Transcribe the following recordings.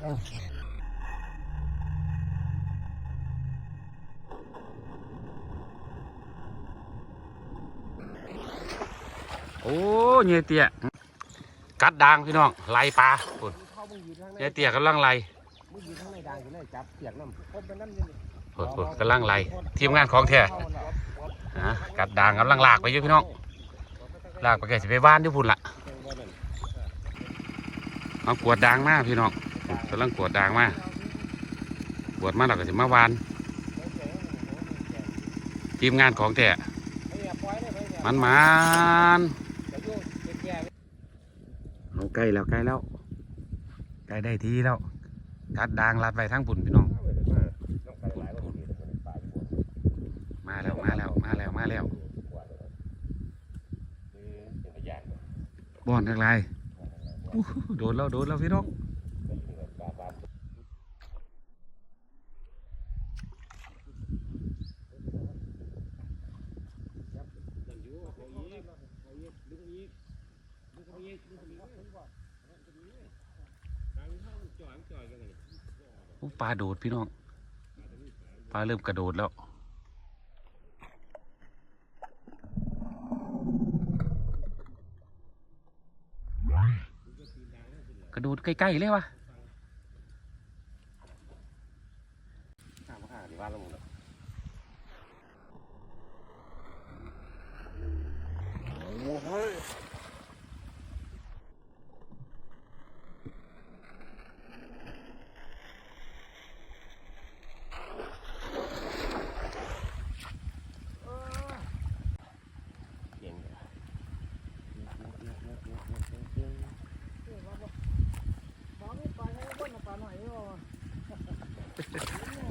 โอ้เงี้ยเตี้ยกัดดางพี่น้องไล่ปลาพุ่นเข้ามึงอยู่ทางในเงี้ยเตี้ยกำลังไล่มึงอยู่ทางในดังอยู่เลยจับเสียงน้ำคบเป็นน้ำอยู่นี่พุ่นพุ่นกำลังไล่ทีมงานของแท้ฮะกัดดางกำลังลากไปอยู่พี่น้องลากไปแกสิไปบ้านที่พุ่นละเอากวดดางมาพี่น้อง กำลังกวดดางมากวดมาแล้วก็สิมาวาน ทีมงานของแท้มันมันเอาใกล้แล้วใกล้แล้วใกล้ได้ทีแล้วกัดดางลัดไปทั้งปุ่นพี่น้อง มาแล้วมาแล้วมาแล้วมาแล้วบอนอะไรโดนแล้วโดนแล้วพี่น้อง ปลาโดดพี่น้องปลาเริ่มกระโดดแล้ว กระโดดใกล้ๆเลยวะ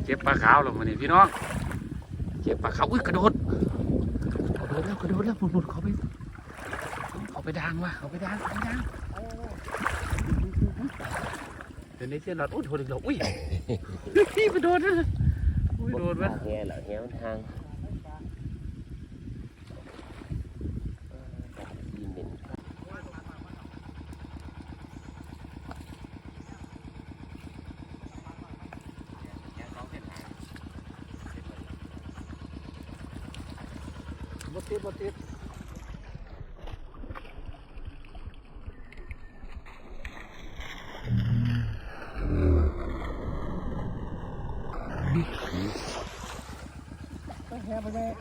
เก็บปลาขาวลงมานี่พี่น้อง เก็บปลาขาวอุ้ยกระโดดกระโดดแล้วกระโดดแล้วหมุดๆเขาไปเขาไปดังว่ะเขาไปดังเขาไปดังเดี๋ยวนี้เสียหลอดอุ้ยโดดอีกแล้วอุ้ยพี่ไปโดดนะอุ้ยโดดวะเฮียเหรอเฮียมันทางยินเด่น บติดบติด ต้องแหไปเลย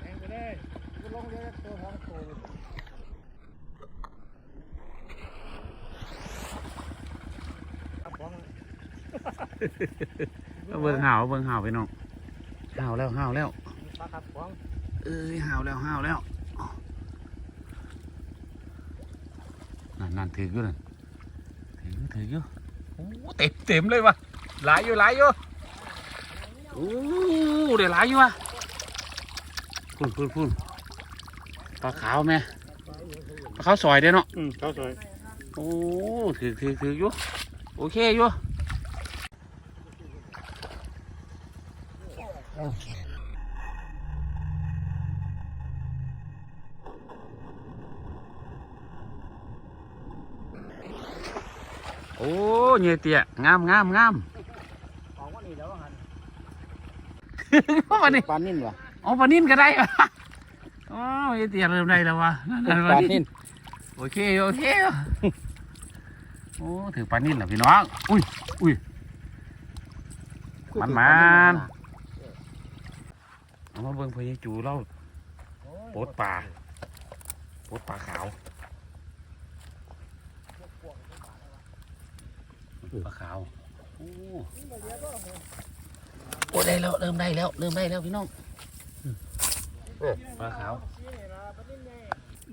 แหไปเลยกูลงเรือตัวทางตัวครับผม เอาเบิ่งห่าวเบิ่งห่าวพี่น้องห่าวแล้วห่าวแล้วปลาครับผมเอ้ยห่าวแล้วห่าวแล้วนั่นนั่นถืออยู่นั่นถืออยู่ถืออยู่โอ้เต็มเต็มเลยวะหลายอยู่หลายอยู่โอ้เดี๋ยวหลายอยู่วะพุ่นพุ่นพุ่นปลาขาวแม่ปลาขาวซอยเด้อเนาะอืมเขาสวยโอ้ถือถือถืออยู่โอเคอยู่ โอ้เงี้ยเตี้ยงามงามงามของวันนี้แล้วหันเข้ามาดิปลานิ่มวะอ๋อปลานิ่นก็ได้วะอ๋อเงี้ยเตี้ยเริ่มได้แล้ววะนั่นนั่นปลานิ่มโอเคโอเคโอ้ถือปลานิ่นเหรอพี่น้องอุ้ยอุ้ยมันมัน เอามาเบิ่งพญาจูเราโปดป่าโปดป่าขาวปลาขาวโอ้โอ้ได้แล้วเริ่มได้แล้วเริ่มได้แล้วพี่น้องปลาขาว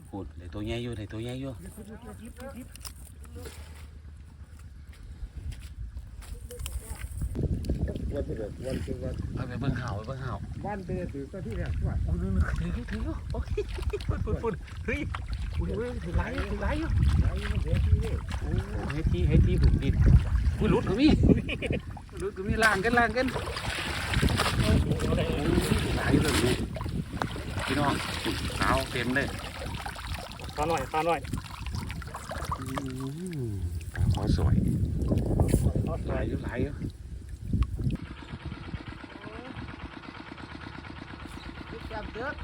โอ้ได้ตัวใหญ่อยู่ได้ตัวใหญ่อยู่ วันที่เดือดวันที่วันเอาไปเบิ่งห่าวไปเบิ่งห่าววันเดือดถือก็ที่แรกว่าโอ้นึกถืออยู่ถืออยู่โอ้ยฝุ่นฝุ่นฝุ่นเฮ้ยอุ้ยเว้ยถือไรอยู่ถือไรอยู่ไหนมันเดือดที่นี่โอ้ให้ทีให้ทีผมดินอุ้ยหลุดก็มีหลุดก็มีล่างกันล่างกันโอ้ยหลายเลยนี่พี่น้องขาวเต็มเลยปลาหน่อยปลาหน่อยอืมเขาสวยเอาหลายอยู่หลายอยู่ ติดแก้มเดือด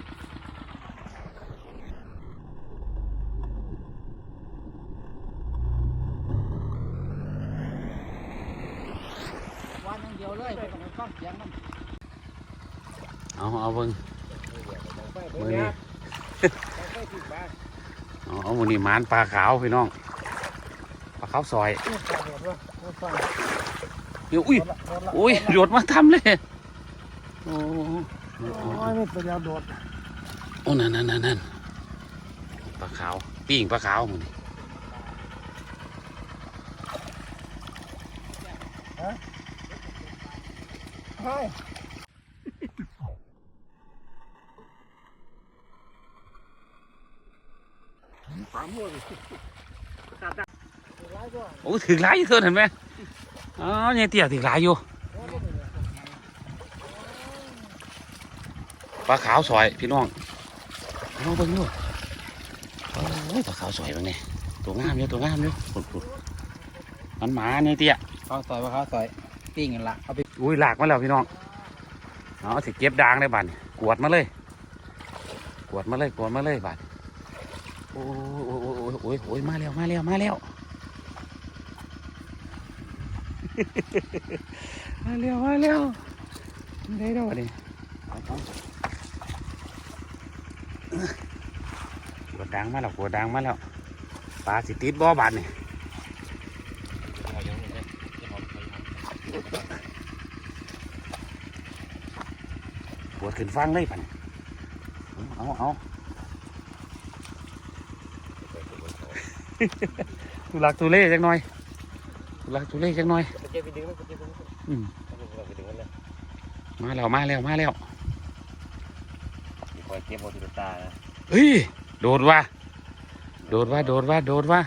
วันอย่างเดียวเลยไม่ต้องไปฟังเสียงมันเอาเอาเบิ่งไปมืเบิ่องนี้นะไปที่บ้านเอาเอามือนี้หมานปลาขาวพี่น้องปลาขาวซอยนี่ฟังเห็นว่าฟังเดี๋ยวอุ้ยโดนละโดนละอุ้ยโดดมาทำเลยโอ้ โอ้ยไม่เป็นยาโดดโอ้นั่นนั่นนั่นนั่นปลาขาวปิ้งปลาขาวมือนี้เฮ้ยปามวยตัดได้หลายตัวโอ้ถึงหลายอยู่เท่านั้นไหมอ๋อเนี่ยเตี้ยถึงหลายอยู่ ลาขาวซอยพี่น้องพี่น้องเบิ่งดูโอ้ยปลาขาวซอยเป็นไงตัวงามอยู่ตัวงามอยู่ปุดปุดมันหมาเนี่ยเตี้ยข้าวซอยว่าข้าวซอยปิ้งกันละเอาไปอุ้ยหลากมาแล้วพี่น้องเอาสิเก็บดางได้บัดนี้กวดมาเลย กวดมาเลยกวดมาเลยบัดโอ้ยโอ้ยโอ้ยโอ้ยโอ้ยมาแล้วมาแล้วมาแล้วมาแล้วมาแล้วได้แล้วบัดนี้เอาเอากว ดดางมาแล้วกวดดางมาแล้วปลาสิติดบ่อบาดนี่กวดขึ้นฟังเลยบัดนี้เอาเอาเอาทุลักทุเลจักหน่อยทุลักทุเลจักหน่อยไปเจ็บไปดึงมันไปเจ็บไปดึงอืมมันไปดึงมันเลยมาแล้วมาแล้วมาแล้วคอยเจ็บหมดตานะเฮ้ย โดดว่ะโดดว่ะโดดว่ะโดดว่ะ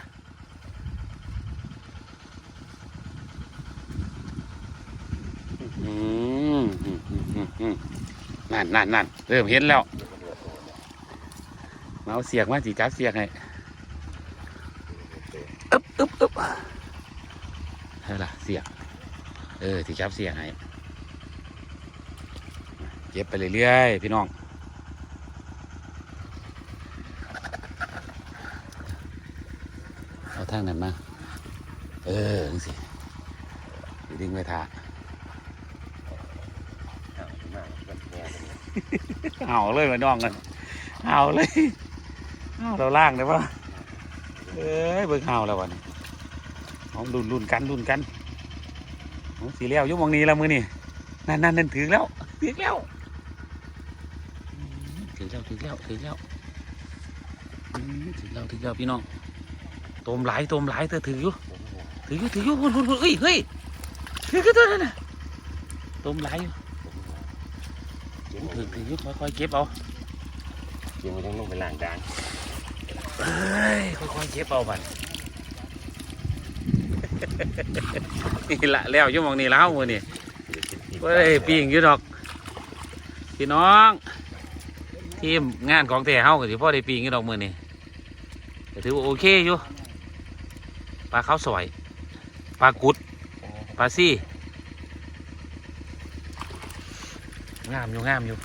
อืมอืมอืมอืมอืมนั่นนั่นนั่นเริ่มเห็นแล้วมาเอาเสียกมาจีจับเสียกให้อึ๊บอึ๊บอึ๊บเฮ้ยล่ะเสียก เออจีจับเสียกให้ เก็บไปเรื่อยๆพี่น้อง เอาทางนั้นมา เออสิดึงไปทาเอาเลยมาดองกันเอาเลยเอาเราล่างได้ปะเอ้ยเบิ่งเอาแล้ววะนี่เอารุ่นรุนกันรุนกันเอาสีเลี้ยวยุ่หมองนี้แล้วมือนี่นั่นนั่นนั่นถึงแล้วถึงแล้วอืมถึงแล้วถึงแล้วถึงแล้วอืมถึงแล้วถึงแล้วพี่น้อง ตมหลายตมหลายเธอถืออยู่ถืออยู่ถืออยู่หุ่นหุ่นหุ่นเฮ้ยเฮ้ยถือกันตัวนั่นน่ะตมหลายอยู่ถือถืออยู่ค่อยๆเก็บเอาเจ็บมันต้องลงไปล้างจานเฮ้ยค่อยๆเก็บเอาบัดนี่ละแล้วยุ่หมองนี่แล้วมือนี่เฮ้ยปีงยู่ดอกพี่น้อง ทีมงานของแต่เฮาก็สิพ่อได้ปีงยู่ดอกมือนี่ถือว่าโอเคอยู่ ปลาข้าวสวยปลากุดปลาซี่งามอยู่งามอยู่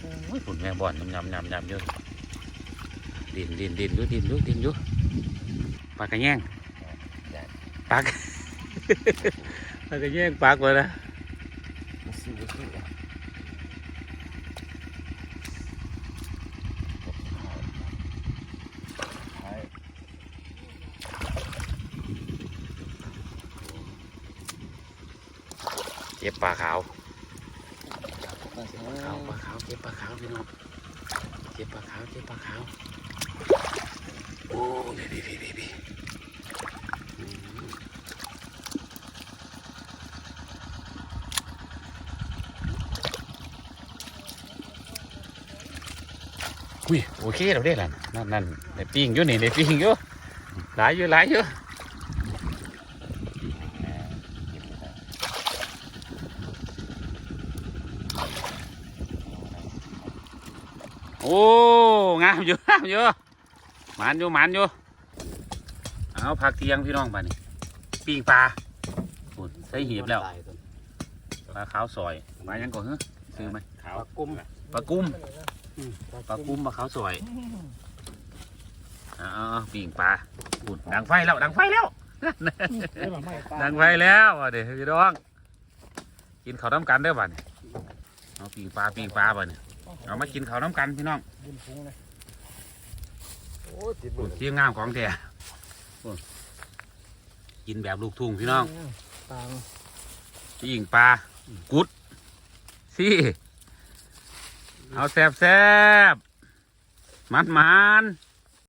โอ้ยผุนแมงบ่อนยำยำยำอยู่ดินดินดินอยู่ดินอยู่ดินอยู่ปลากระแยงปลากปลากระแยงปลากเลยนะ สู้สู้ เก็บ ปลาขาวปลาขาวปลาขาวเก็บปลาขาวพี่น้องเก็บปลาขาวเก็บปลาขาวโอ้พี่พี่พี่พี่พี่อืมอุ้ยโอเคเราได้แล้วนั่นนั่นได้ปิ้งอยู่นี่ได้ปิ้งอยู่หลายอยู่หลายอยู่ อ้งามอยู่งามอยู่หมันอยู่หมันอยู่เอาพักเที่ยงพี่น้องบ้านี่ปิ้งปลาปุ่นใส่หีบแล้วปลาขาวซอยปลายังก่อนเหรอซื้อไหมขาวกุ้มปลากุ้มอืมปลากุ้มปลาขาวซอยเอาเอาเอาปิ้งปลาปุ่นดังไฟแล้วดังไฟแล้วเรื่องไม่ปลาดังไฟแล้วอะเดี๋ยวพี่น้องกินข้าวน้ำกันเด้อบ้านี่เอาปิ้งปลาปิ้งปลาบ้านี่ เอามากินข้าวน้ำกันพี่น้องบุญพุงเลยโอ้ยติดบุปุ่ญนเที่ยงงามของแท้ปุ่นกินแบบลูกทุ่งพี่น้องต่างปิ้งปลากุดซี่เอาแซบแซบมันมันๆ